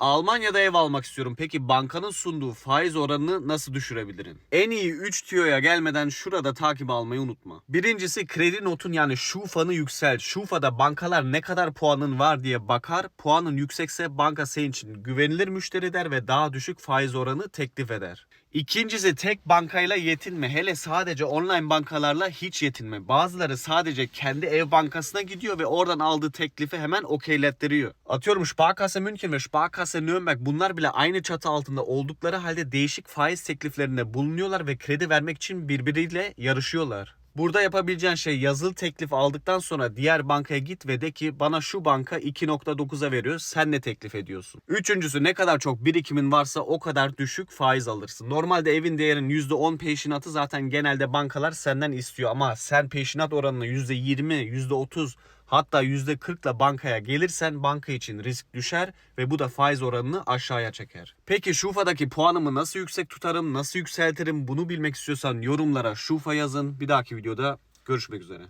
Almanya'da ev almak istiyorum. Peki bankanın sunduğu faiz oranını nasıl düşürebilirim? En iyi 3 tüyoya gelmeden şurada takip almayı unutma. Birincisi kredi notun yani şufanı yükselt. Şufada bankalar ne kadar puanın var diye bakar. Puanın yüksekse banka senin için güvenilir müşteri der ve daha düşük faiz oranı teklif eder. İkincisi tek bankayla yetinme. Hele sadece online bankalarla hiç yetinme. Bazıları sadece kendi ev bankasına gidiyor ve oradan aldığı teklifi hemen okeylettiriyor. Atıyorum Sparkasse München ve Sparkasse Nürnberg bunlar bile aynı çatı altında oldukları halde değişik faiz tekliflerinde bulunuyorlar ve kredi vermek için birbiriyle yarışıyorlar. Burada yapabileceğin şey yazılı teklif aldıktan sonra diğer bankaya git ve de ki bana şu banka 2.9'a veriyor sen ne teklif ediyorsun? Üçüncüsü ne kadar çok birikimin varsa o kadar düşük faiz alırsın. Normalde evin değerinin %10 peşinatı zaten genelde bankalar senden istiyor ama sen peşinat oranını %20, %30 hatta %40 ile bankaya gelirsen banka için risk düşer ve bu da faiz oranını aşağıya çeker. Peki Şufa'daki puanımı nasıl yüksek tutarım, nasıl yükseltirim bunu bilmek istiyorsan yorumlara Şufa yazın. Bir dahaki videoda görüşmek üzere.